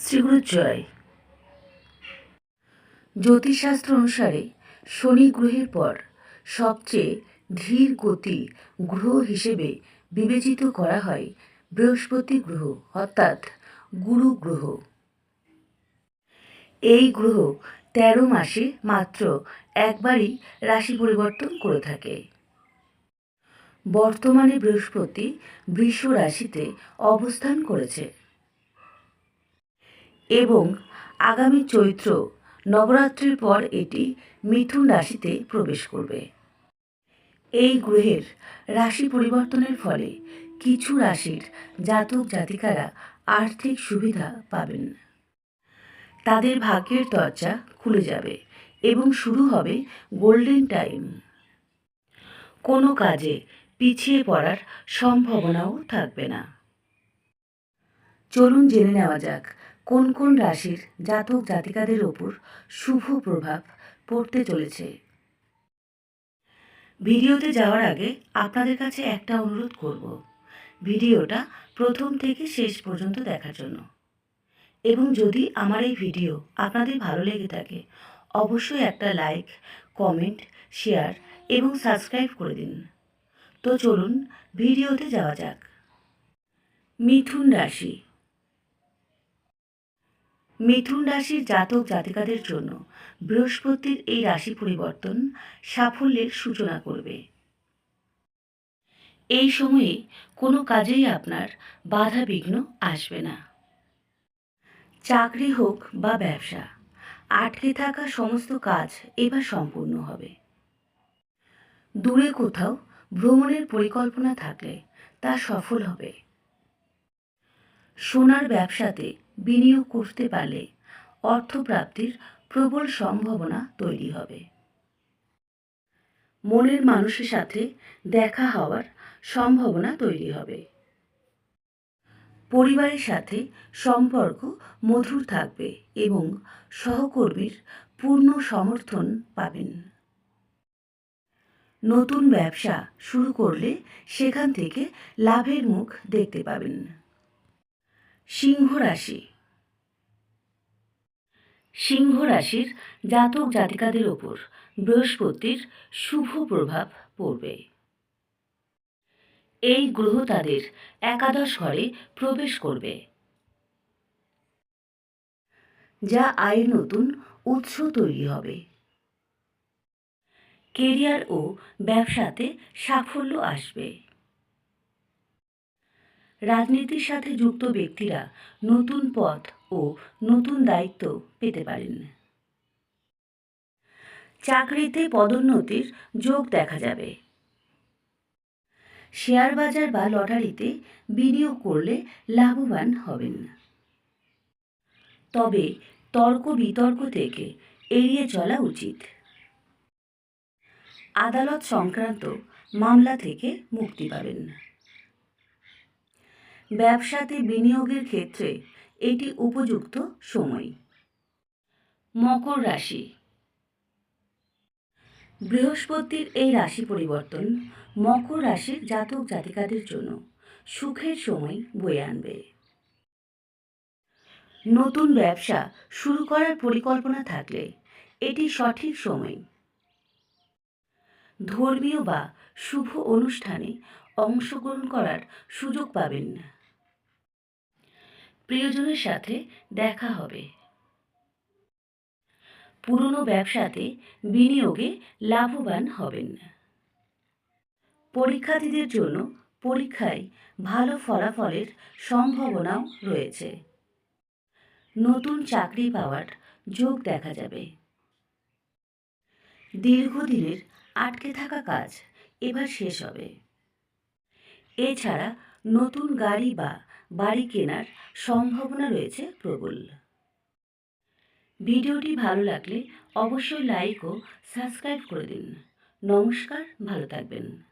শ্রীগুরু জয় জ্যোতিষশাস্ত্র অনুসারে শনি গ্রহের পর সবচেয়ে ধীর গতি গ্রহ হিসেবে বিবেচিত করা হয় বৃহস্পতি গ্রহ, অর্থাৎ গুরু গ্রহ। এই গ্রহ তেরো মাসে মাত্র একবারই রাশি পরিবর্তন করে থাকে। বর্তমানে বৃহস্পতি বৃষ রাশিতে অবস্থান করেছে। এবং আগামী চৈত্র নবরাত্রির পর এটি মিথুন রাশিতে প্রবেশ করবে। এই গ্রহের রাশি পরিবর্তনের ফলে কিছু রাশির জাতক জাতিকারা আর্থিক সুবিধা পাবেন। তাদের ভাগ্যের দরজা খুলে যাবে এবং শুরু হবে গোল্ডেন টাইম। কোনো কাজে পিছিয়ে পড়ার সম্ভাবনাও থাকবে না। চলুন জেনে নেওয়া যাক কোন কোন রাশির জাতক জাতিকাদের ওপর শুভ প্রভাব পড়তে চলেছে? ভিডিওতে যাওয়ার আগে আপনাদের কাছে একটা অনুরোধ করব। ভিডিওটা প্রথম থেকে শেষ পর্যন্ত দেখার জন্য। এবং যদি আমার এই ভিডিও আপনাদের ভালো লেগে থাকে, অবশ্যই একটা লাইক, কমেন্ট, শেয়ার এবং সাবস্ক্রাইব করে দিন। তো চলুন ভিডিওতে যাওয়া যাক। মিথুন রাশি মিথুন রাশির জাতক জাতিকাদের জন্য বৃহস্পতির এই রাশি পরিবর্তন সাফল্যের সূচনা করবে। এই সময়ে কোনো কাজেই আপনার বাধা বিঘ্ন আসবে না। চাকরি হোক বা ব্যবসা, আটকে থাকা সমস্ত কাজ এবার সম্পূর্ণ হবে। দূরে কোথাও ভ্রমণের পরিকল্পনা থাকলে তা সফল হবে। সোনার ব্যবসাতে বিনিয়োগ করতে পারলে অর্থপ্রাপ্তির প্রবল সম্ভাবনা তৈরি হবে। মনের মানুষের সাথে দেখা হওয়ার সম্ভাবনা তৈরি হবে। পরিবারের সাথে সম্পর্ক মধুর থাকবে এবং সহকর্মীর পূর্ণ সমর্থন পাবেন। নতুন ব্যবসা শুরু করলে সেখান থেকে লাভের মুখ দেখতে পাবেন। সিংহ রাশি সিংহ রাশির জাতক জাতিকাদের ওপর বৃহস্পতির শুভ প্রভাব পড়বে। এই গ্রহ তাদের একাদশ ঘরে প্রবেশ করবে। যা আয়ের নতুন উৎস তৈরি হবে। কেরিয়ার ও ব্যবসাতে সাফল্য আসবে। রাজনীতির সাথে যুক্ত ব্যক্তিরা নতুন পথ ও নতুন দায়িত্ব পেতে পারেন। চাকরিতে পদোন্নতির যোগ দেখা যাবে। শেয়ার বাজার বা লটারিতে বিনিয়োগ করলে লাভবান হবেন। তবে তর্ক বিতর্ক থেকে এড়িয়ে চলা উচিত। আদালত সংক্রান্ত মামলা থেকে মুক্তি পাবেন। ব্যবসাতে বিনিয়োগের ক্ষেত্রে এটি উপযুক্ত সময়। মকর রাশি। বৃহস্পতির এই রাশি পরিবর্তন মকর রাশির জাতক জাতিকাদের জন্য সুখের সময় বয়ে আনবে। নতুন ব্যবসা শুরু করার পরিকল্পনা থাকলে এটি সঠিক সময়। ধর্মীয় বা শুভ অনুষ্ঠানে অংশগ্রহণ করার সুযোগ পাবেন না। প্রিয়জনের সাথে দেখা হবে। পুরনো ব্যবসাতে বিনিয়োগে লাভবান হবেন। পরীক্ষার্থীদের জন্য পরীক্ষায় ভালো ফলাফলের সম্ভাবনাও রয়েছে। নতুন চাকরি পাওয়ার যোগ দেখা যাবে। দীর্ঘদিনের আটকে থাকা কাজ এবার শেষ হবে। এছাড়া নতুন গাড়ি বা বাড়ি কেনার সম্ভাবনা রয়েছে প্রবল। ভিডিওটি ভালো লাগলে অবশ্যই লাইক ও সাবস্ক্রাইব করে দিন। নমস্কার, ভালো থাকবেন।